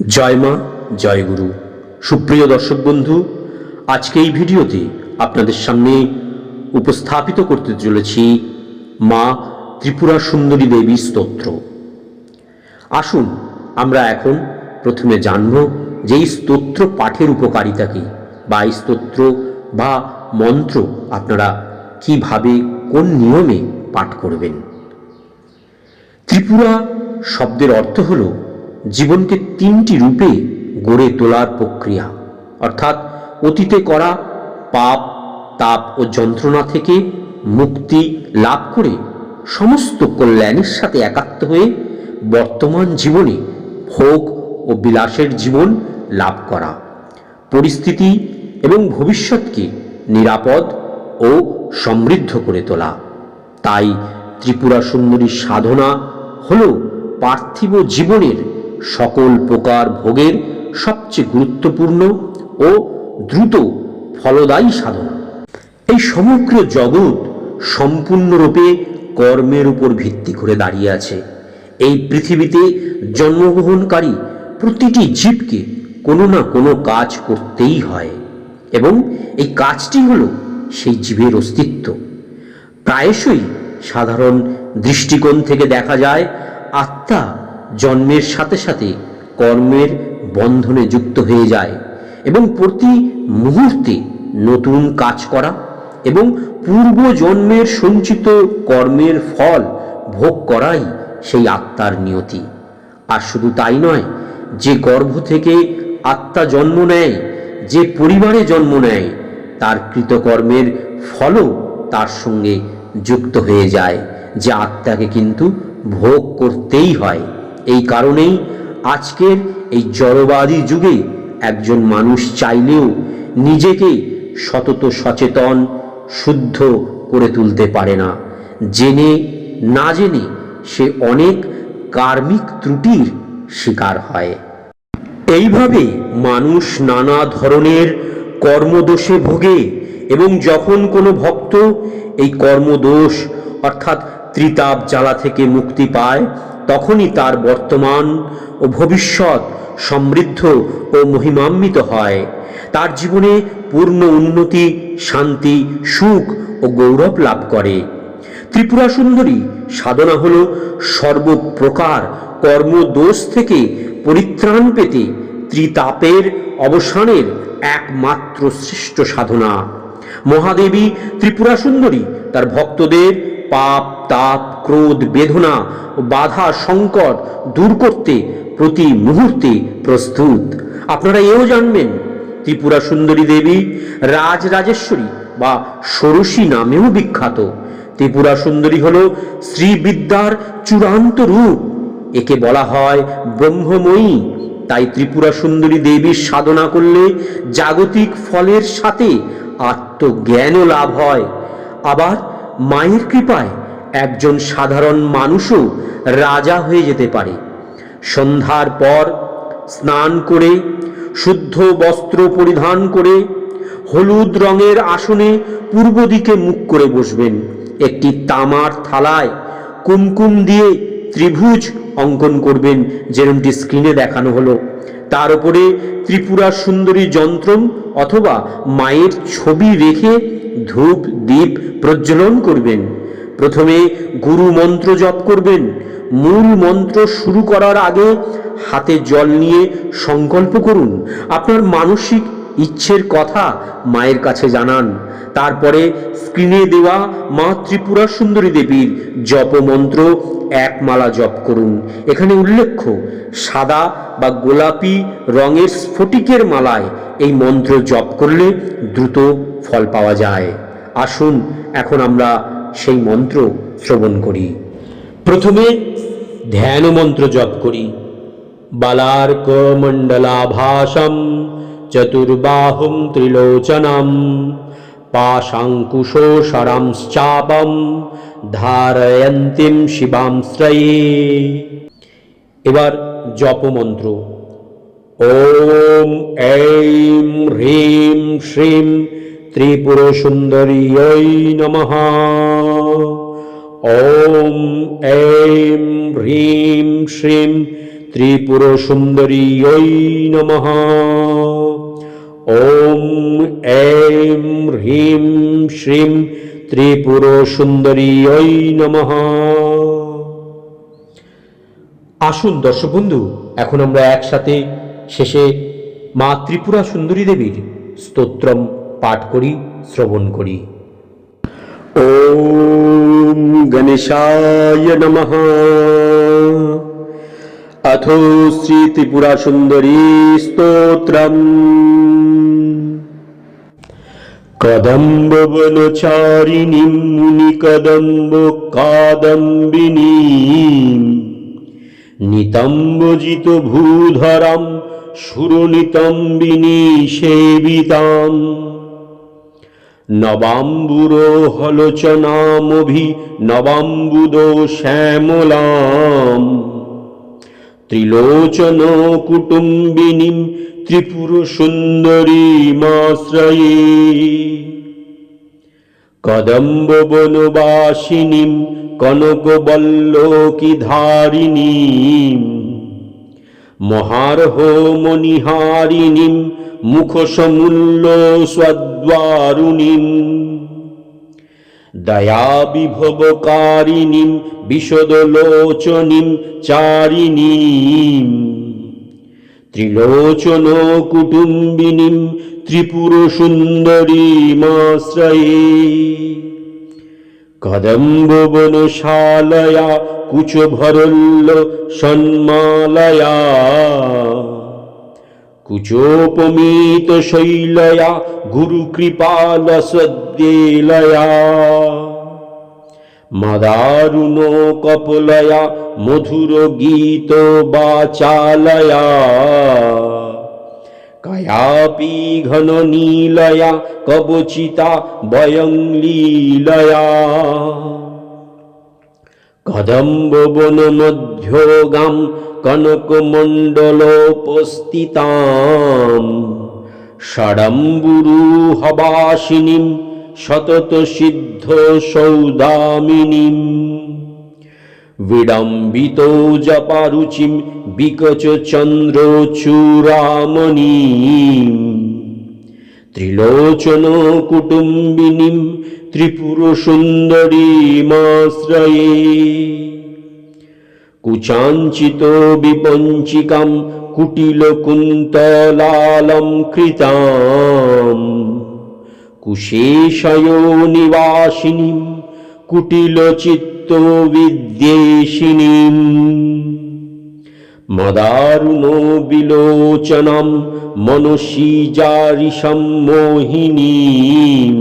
জয় মা, জয় গুরু। সুপ্রিয় দর্শক বন্ধু, আজকে এই ভিডিওতে আপনাদের সামনে উপস্থাপিত করতে চলেছি মা ত্রিপুরা সুন্দরী দেবী স্তোত্র। আসুন, আমরা এখন প্রথমে জানব যে এই স্তোত্র পাঠের উপকারিতা কী বা এই স্তোত্র বা মন্ত্র আপনারা কীভাবে, কোন নিয়মে পাঠ করবেন। ত্রিপুরা শব্দের অর্থ হল জীবনকে তিনটি রূপে গড়ে তোলার প্রক্রিয়া। অর্থাৎ অতীতে করা পাপ, তাপ ও যন্ত্রণা থেকে মুক্তি লাভ করে সমস্ত কল্যাণের সাথে একাত্ম হয়ে বর্তমান জীবনে ভোগ ও বিলাসের জীবন লাভ করা। পরিস্থিতি এবং ভবিষ্যৎকে নিরাপদ ও সমৃদ্ধ করে তোলা। তাই ত্রিপুরা সুন্দরীর সাধনা হল পার্থিব জীবনের সকল প্রকার ভোগের সবচেয়ে গুরুত্বপূর্ণ ও দ্রুত ফলদায়ী সাধনা। এই সমগ্র জগৎ সম্পূর্ণরূপে কর্মের উপর ভিত্তি করে দাঁড়িয়ে আছে। এই পৃথিবীতে জন্মগ্রহণকারী প্রতিটি জীবকে কোনো না কোনো কাজ করতেই হয় এবং এই কাজটি হলো সেই জীবের অস্তিত্ব। প্রায়শই সাধারণ দৃষ্টিকোণ থেকে দেখা যায়, আত্মা জন্মের সাথে সাথে কর্মের বন্ধনে যুক্ত হয়ে যায় এবং প্রতি মুহূর্তে নতুন কাজ করা এবং পূর্ব জন্মের সঞ্চিত কর্মের ফল ভোগ করাই সেই আত্মার নিয়তি। আর শুধু তাই নয়, যে গর্ভ থেকে আত্মা জন্ম নেয়, যে পরিবারে জন্ম নেয়, তার কৃতকর্মের ফলও তার সঙ্গে যুক্ত হয়ে যায়, যে আত্মাকে কিন্তু ভোগ করতেই হয়। এই কারণেই আজকের এই জড়বাদী যুগে একজন মানুষ চাইলেও নিজেকে সতত সচেতন, শুদ্ধ করে তুলতে পারে না। জেনে না জেনে সে অনেক কার্মিক ত্রুটির শিকার হয়। এইভাবে মানুষ নানা ধরনের কর্মদোষে ভোগে এবং যখন কোনো ভক্ত এই কর্মদোষ অর্থাৎ ত্রিতাপ জ্বালা থেকে মুক্তি পায় তখনই তার বর্তমান ও ভবিষ্যৎ সমৃদ্ধ ও মহিমান্বিত হয়। তার জীবনে পূর্ণ উন্নতি, শান্তি, সুখ ও গৌরব লাভ করে। ত্রিপুরা সুন্দরী সাধনা হল সর্বপ্রকার কর্মদোষ থেকে পরিত্রাণ পেতে ত্রিতাপের অবসানের একমাত্র শ্রেষ্ঠ সাধনা। মহাদেবী ত্রিপুরা সুন্দরী, তার ভক্তদের পাপ, তাপ, ক্রোধ, বেদনা বাধা, সংকট দূর করতে প্রতি মুহূর্তে প্রস্তুত। আপনারা এও জানবেন, ত্রিপুরা সুন্দরী দেবী রাজরাজেশ্বরী বা ষোড়শী নামেও বিখ্যাত। ত্রিপুরা সুন্দরী হল শ্রীবিদ্যার চূড়ান্ত রূপ। একে বলা হয় ব্রহ্মময়ী। তাই ত্রিপুরা সুন্দরী দেবীর সাধনা করলে জাগতিক ফলের সাথে আত্মজ্ঞানও লাভ হয়। আবার মায়ের কৃপায় একজন সাধারণ মানুষও রাজা হয়ে যেতে পারে। সন্ধ্যার পর স্নান করে, শুদ্ধ বস্ত্র পরিধান করে, হলুদ রঙের আসনে পূর্ব দিকে মুখ করে বসবেন। একটি তামার থালায় কুমকুম দিয়ে ত্রিভুজ অঙ্কন করবেন, যেরমটি স্ক্রিনে দেখানো হলো। তার উপরে ত্রিপুরা সুন্দরী যন্ত্রম অথবা মায়ের ছবি রেখে ধূপ দ্বীপ প্রজ্বলন করবেন। প্রথমে গুরু মন্ত্র জপ করবেন। মূল মন্ত্র শুরু করার আগে হাতে জল নিয়ে সংকল্প করুন। আপনার মানসিক ইচ্ছের কথা মায়ের কাছে জানান। তারপরে স্ক্রিনে দেওয়া মা ত্রিপুরা সুন্দরী দেবীর জপ মন্ত্র এক মালা জপ করুন। এখানে উল্লেখ্য, সাদা বা গোলাপি রঙের স্ফটিকের মালায় এই মন্ত্র জপ করলে দ্রুত ফল পাওয়া যায়। আসুন, এখন আমরা সেই মন্ত্র শ্রবণ করি। প্রথমে ধ্যান মন্ত্র জপ করি। বালার্ক মণ্ডলাভাসম চতুর্বাহুম ত্রিলোচনম পাশাঙ্কুশোষরাংশ্চাপম ধারয়ন্তীম শিবাংশ্রয়ে এবার জপমন্ত্র। ওম ঐম হ্রীম শ্রীম ত্রিপুর সুন্দরী নম। ওম ঐম হ্রীম শ্রীম ত্রিপুর সুন্দরী নম। ওম এম হ্রিম শ্রীম ত্রিপুর সুন্দরী ঐ নম আসুন দর্শক বন্ধু এখন আমরা একসাথে শেষে মা ত্রিপুরা সুন্দরী দেবীর স্তোত্রম পাঠ করি, শ্রবণ করি। ॐ गणेशाय শ্রী ত্রিপুরা সুন্দরী স্তোত্রম कदम्बवनचारिणीं मुनिकदम्बकादम्बिनीम् नितम्बजितभूधरां सुरनितम्बिनी सेविताम् नवाम्बुरोहलोचनामभि नवाम्बुदो श्यामलाम् ত্রিলোচন কুটুম্বিনীম ত্রিপুর সুন্দরীমাশ্রয়ে কদম্ব বনবাসিনীম কনকবল্লকি ধারিণীম মহার্হ মণিহারিণীম মুখসমূল্য স্বদ্বারুণীম দয়া বিভবকারিণীম বিশদলোচনীম চারিণীম। ত্রিলোচন কুটুম্বিনীম ত্রিপুর সুন্দরীমাশ্রয়ে কদম্ব বনশালয়া কুচভরল্য সন্মালয়া। কুচোপমিত শৈলয়া, গুরু কৃপাল সদ্যেলয়া মদারুণ কপলয়া, মধুর গীত বাচালয়া। কয়াপি ঘন নীলয়া, কবচিতা বয়ং লীলয়া। কদম্ব বন মধ্যগাম কনকমণ্ডলোপস্থিতাম। ষড়ম্বুরু হবাসিনীম সতত সিদ্ধ সৌদামিনীম বিড়ম্বিত জপারুচিম বিকচ চন্দ্র চূড়ামণীম ত্রিলোচন কুটুম্বিনীম ত্রিপুর সুন্দরীমাশ্রয়ে কুচাঞ্চিত বিপঞ্চিকাম কুটিল কুন্তলালম কৃতাম কুশেশয় নিবাসিনীম কুটিল চিত্ত বিদ্যেশিনীম মদারুণ বিলোচনাম মনসী জারিষম মোহিনীম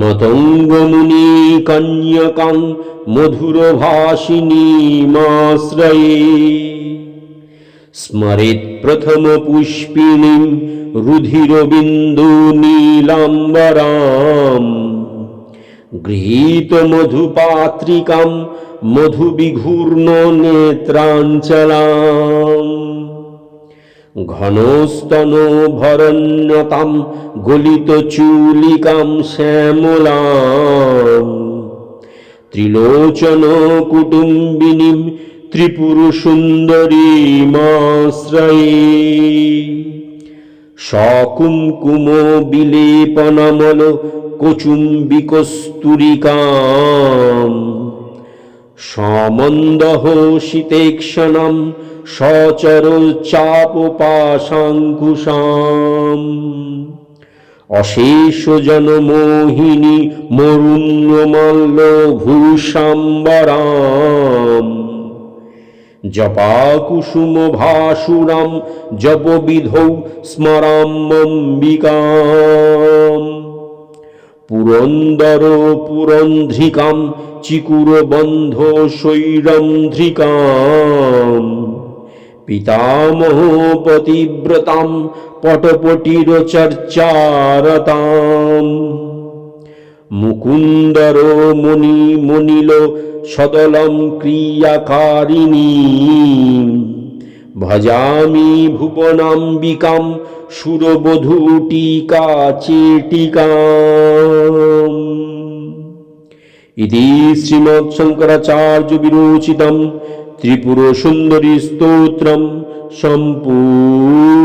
মতঙ্গমুনি কন্যকাং মধুর ভাসিনীমাশ্রয়ে স্মরেৎ প্রথম পুষ্পিণীম রুধির বিন্দু নীলাম্বরাম গৃহীত মধুপাত্রিকাম মধুবিঘূর্ণ নেত্রাঞ্চলাম। ঘনস্তন ভরণ্যতাম গলিত চুলিকাম শ্যামলাম। ত্রিলোচন কুটুম্বিনীম ত্রিপুর সুন্দরীমাশ্রয়ে সকুমকুম বিলেপনমল কচুম্বিকস্তুরিকাম। সমন্দহ শীতেক্ষণম সচর চাপ পাশাঙ্কুশাম অশেষ জনমোহিনী মরুণ্যমল্ল ভূষাম্বরাম জপাকুসুম ভাসুরাম জপবিধৌ স্মরাম্বিকাম পুরন্দর পুরন্ধ্রিকাম চিকুর বন্ধ শৈরন্ধ্রিকাম। পিতামহ পতিব্রতাম পটপটির চর্চারতাম মুকুন্দর মণি মনিল সদলম ক্রিয়াকারিণী। ভজামি ভুবনাম্বিকাম সুরবধূটিকা চেটিকাম। ইতি শ্রীমৎ শঙ্করাচার্য বিরোচিতম ত্রিপুর সুন্দরী স্তোত্রম সম্পূর্ণম।